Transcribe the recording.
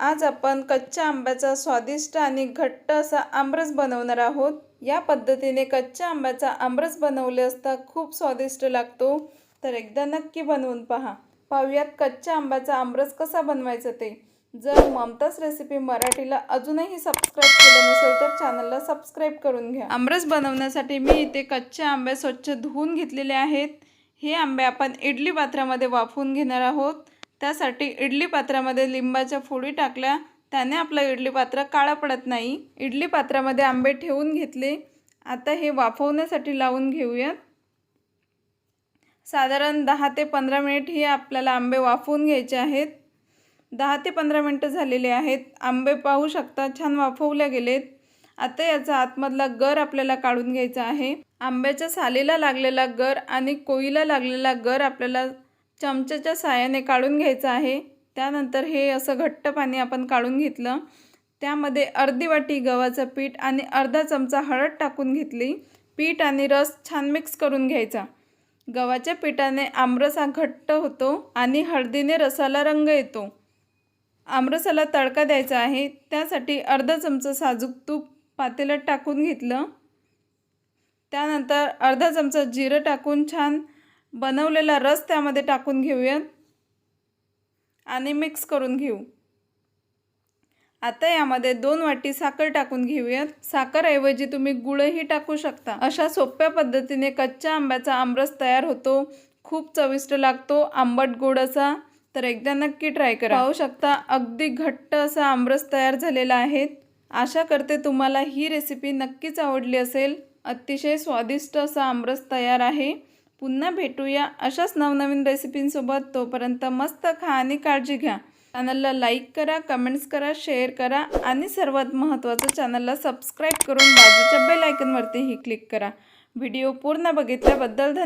आज आपण कच्च्या आंब्याचा स्वादिष्ट आणि घट्ट असा आमरस बनवणार आहोत. या पद्धतीने कच्च्या आंब्याचा आमरस बनवले असता खूप स्वादिष्ट लागतो. तर एकदा नक्की बनवून पहा. पाहूयात कच्च्या आंब्याचा आमरस कसा बनवायचा ते. जर ममताज रेसिपी मराठीला अजूनही सबस्क्राईब केलं नसेल तर चॅनलला सबस्क्राईब करून घ्या. आमरस बनवण्यासाठी मी इथे कच्चे आंबे स्वच्छ धुवून घेतलेले आहेत. हे आंबे आपण इडली पात्रामध्ये वाफवून घेणार आहोत. त्यासाठी इडली पात्रामध्ये लिंबाच्या फोडी टाकल्या. त्याने आपलं इडली पात्र काळं पडत नाही. इडली पात्रामध्ये आंबे ठेवून घेतले. आता हे वाफवण्यासाठी लावून घेऊयात. साधारण दहा ते पंधरा मिनिट हे आपल्याला आंबे वाफवून घ्यायचे आहेत. दहा ते पंधरा मिनटं झालेले आहेत. आंबे पाहू शकता छान वाफवल्या गेलेत. आता याचा आतमधला गर आपल्याला काढून घ्यायचा आहे. आंब्याच्या सालीला लागलेला गर आणि कोईला लागलेला गर आपल्याला चमच्याच्या साहाय्याने काढून घ्यायचं आहे. त्यानंतर हे असं घट्ट पाणी आपण काढून घेतलं. त्यामध्ये अर्धी वाटी गव्हाचं पीठ आणि अर्धा चमचा हळद टाकून घेतली. पीठ आणि रस छान मिक्स करून घ्यायचा. गव्हाच्या पिठाने आमरस हा घट्ट होतो आणि हळदीने रसाला रंग येतो. आमरसाला तडका द्यायचा आहे. त्यासाठी अर्धा चमचा साजूक तूप पातेल्यात टाकून घेतलं. त्यानंतर अर्धा चमचा जिरं टाकून छान बनवलेला रस त्यामध्ये टाकून घेऊयात आणि मिक्स करून घेऊ. आता यामध्ये दोन वाटी साखर टाकून घेऊयात साखरऐवजी तुम्ही गुळही टाकू शकता. अशा सोप्या पद्धतीने कच्च्या आंब्याचा आमरस तयार होतो. खूप चविष्ट लागतो. आंबट गोड असा. तर एकदा नक्की ट्राय करा. पाहू शकता अगदी घट्ट असा आमरस तयार झालेला आहे. आशा करते तुम्हाला ही रेसिपी नक्कीच आवडली असेल. अतिशय स्वादिष्ट असा आमरस तयार आहे. पुन्हा भेटूया अशाच नवनवीन रेसिपींसोबत. तोपर्यंत मस्त खा आणि काळजी घ्या. चॅनलला लाईक करा कमेंट्स करा शेअर करा आणि सर्वात महत्त्वाचं चॅनलला सबस्क्राईब करून बाजूच्या बेल आयकनवरतीही क्लिक करा. व्हिडिओ पूर्ण बघितल्याबद्दल धन्यवाद.